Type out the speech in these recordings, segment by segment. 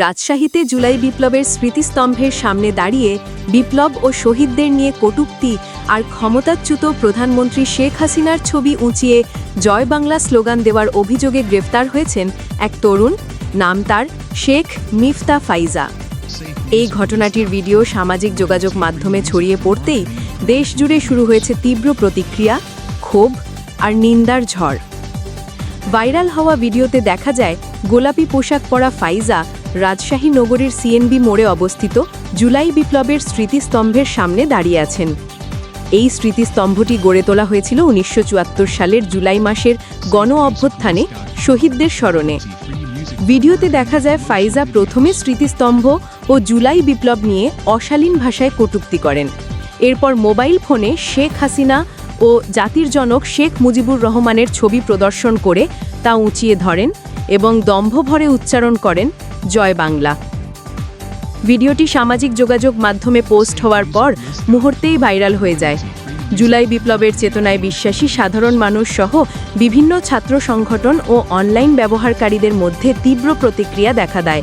রাজশাহীতে জুলাই বিপ্লবের স্মৃতিস্তম্ভের সামনে দাঁড়িয়ে বিপ্লব ও শহীদদের নিয়ে কটূক্তি আর ক্ষমতাচ্যুত প্রধানমন্ত্রী শেখ হাসিনার ছবি উঁচিয়ে জয় বাংলা স্লোগান দেওয়ার অভিযোগে গ্রেফতার হয়েছেন এক তরুণ। নাম তার শেখ মিফতা ফাইজা। এই ঘটনাটির ভিডিও সামাজিক যোগাযোগ মাধ্যমে ছড়িয়ে পড়তেই দেশ জুড়ে শুরু হয়েছে তীব্র প্রতিক্রিয়া, ক্ষোভ আর নিন্দার ঝড়। ভাইরাল হওয়া ভিডিওতে দেখা যায়, গোলাপি পোশাক পরা ফাইজা রাজশাহী নগরীর সিএনবি মোড়ে অবস্থিত জুলাই বিপ্লবের স্মৃতিস্তম্ভের সামনে দাঁড়িয়ে আছেন। এই স্মৃতিস্তম্ভটি গড়ে তোলা হয়েছিল উনিশশো চুয়াত্তর সালের জুলাই মাসের গণ অভ্যুত্থানে শহীদদের স্মরণে। ভিডিওতে দেখা যায় ফাইজা প্রথমে স্মৃতিস্তম্ভ ও জুলাই বিপ্লব নিয়ে অশালীন ভাষায় কটূক্তি করেন। এরপর মোবাইল ফোনে শেখ হাসিনা ও জাতির জনক শেখ মুজিবুর রহমানের ছবি প্রদর্শন করে তা উঁচিয়ে ধরেন এবং দম্ভভরে উচ্চারণ করেন জয় বাংলা। ভিডিওটি সামাজিক যোগাযোগ মাধ্যমে পোস্ট হওয়ার পর মুহূর্তেই ভাইরাল হয়ে যায়। জুলাই বিপ্লবের চেতনায় বিশ্বাসী সাধারণ মানুষ সহ বিভিন্ন ছাত্র সংগঠন ও অনলাইন ব্যবহারকারীদের মধ্যে তীব্র প্রতিক্রিয়া দেখা দেয়।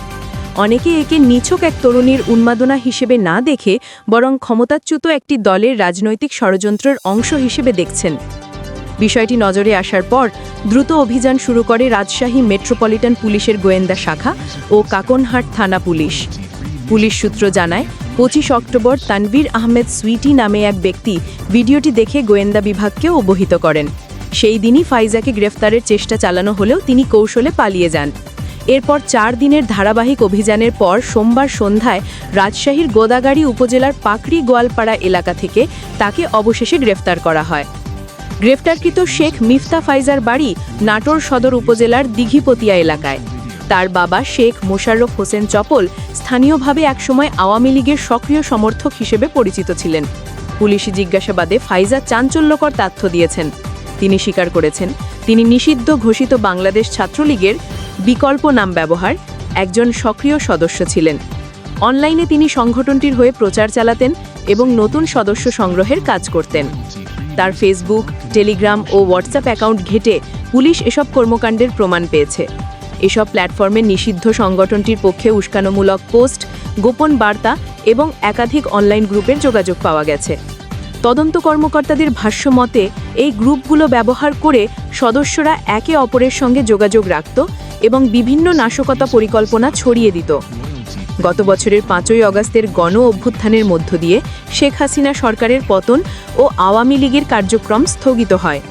অনেকে একে নিছক এক তরুণীর উন্মাদনা হিসেবে না দেখে বরং ক্ষমতাচ্যুত একটি দলের রাজনৈতিক ষড়যন্ত্রের অংশ হিসেবে দেখছেন। বিষয়টি নজরে আসার পর দ্রুত অভিযান শুরু করে রাজশাহী মেট্রোপলিটন পুলিশের গোয়েন্দা শাখা ও কাকনহাট থানা পুলিশ। পুলিশ সূত্র জানায়, পঁচিশ অক্টোবর তানভীর আহমেদ সুইটি নামে এক ব্যক্তি ভিডিওটি দেখে গোয়েন্দা বিভাগকে অবহিত করেন। সেই দিনই ফাইজাকে গ্রেফতারের চেষ্টা চালানো হলেও তিনি কৌশলে পালিয়ে যান। এরপর চার দিনের ধারাবাহিক অভিযানের পর সোমবার সন্ধ্যায় রাজশাহীর গোদাগাড়ি উপজেলার পাকড়ি গোয়ালপাড়া এলাকা থেকে তাকে অবশেষে গ্রেফতার করা হয়। গ্রেফতারকৃত শেখ মিফতা ফাইজার বাড়ি নাটোর সদর উপজেলার দিঘিপতিয়া এলাকায়। তার বাবা শেখ মোশাররফ হোসেন চপল স্থানীয়ভাবে একসময় আওয়ামী লীগের সক্রিয় সমর্থক হিসেবে পরিচিত ছিলেন। পুলিশি জিজ্ঞাসাবাদে ফাইজা চাঞ্চল্যকর তথ্য দিয়েছেন। তিনি স্বীকার করেছেন, তিনি নিষিদ্ধ ঘোষিত বাংলাদেশ ছাত্রলীগের বিকল্প নাম ব্যবহার, একজন সক্রিয় সদস্য ছিলেন। অনলাইনে তিনি সংগঠনটির হয়ে প্রচার চালাতেন এবং নতুন সদস্য সংগ্রহের কাজ করতেন। তার ফেসবুক টেলিগ্রাম ও হোয়াটসঅ্যাপ অ্যাকাউন্ট ঘেটে পুলিশ এসব কর্মকাণ্ডের প্রমাণ পেয়েছে। এসব প্ল্যাটফর্মে নিষিদ্ধ সংগঠনটির পক্ষে উস্কানোমূলক পোস্ট, গোপন বার্তা এবং একাধিক অনলাইন গ্রুপের যোগাযোগ পাওয়া গেছে। তদন্ত কর্মকর্তাদের ভাষ্য মতে, এই গ্রুপগুলো ব্যবহার করে সদস্যরা একে অপরের সঙ্গে যোগাযোগ রাখত এবং বিভিন্ন নাশকতা পরিকল্পনা ছড়িয়ে দিত। গত বছরের পাঁচই অগাস্টের গণ অভ্যুত্থানের মধ্য দিয়ে শেখ হাসিনা সরকারের পতন ও আওয়ামী লীগের কার্যক্রম স্থগিত হয়।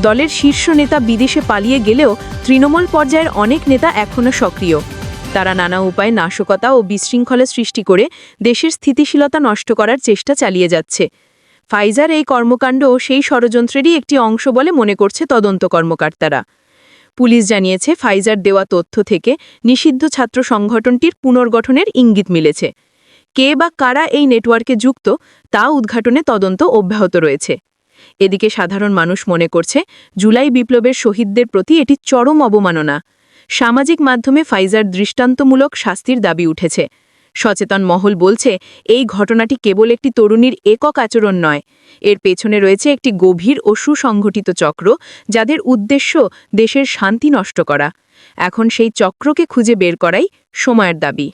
দলের শীর্ষ নেতা বিদেশে পালিয়ে গেলেও তৃণমূল পর্যায়ের অনেক নেতা এখনও সক্রিয়। তারা নানা উপায়ে নাশকতা ও বিশৃঙ্খলা সৃষ্টি করে দেশের স্থিতিশীলতা নষ্ট করার চেষ্টা চালিয়ে যাচ্ছে। ফাইজার এই কর্মকাণ্ড সেই ষড়যন্ত্রেরই একটি অংশ বলে মনে করছে তদন্ত কর্মকর্তারা। পুলিশ জানিয়েছে, ফাইজার দেওয়া তথ্য থেকে নিষিদ্ধ ছাত্র সংগঠনটির পুনর্গঠনের ইঙ্গিত মিলেছে। কে বা কারা এই নেটওয়ার্কে যুক্ত, তা উদ্ঘাটনে তদন্ত অব্যাহত রয়েছে। এদিকে সাধারণ মানুষ মনে করছে, জুলাই বিপ্লবের শহীদদের প্রতি এটি চরম অবমাননা। সামাজিক মাধ্যমে ফাইজার দৃষ্টান্তমূলক শাস্তির দাবি উঠেছে। সচেতন মহল বলছে, এই ঘটনাটি কেবল একটি তরুণীর একক আচরণ নয়। এর পেছনে রয়েছে একটি গভীর ও সুসংগঠিত চক্র, যাদের উদ্দেশ্য দেশের শান্তি নষ্ট করা। এখন সেই চক্রকে খুঁজে বের করাই সময়ের দাবি।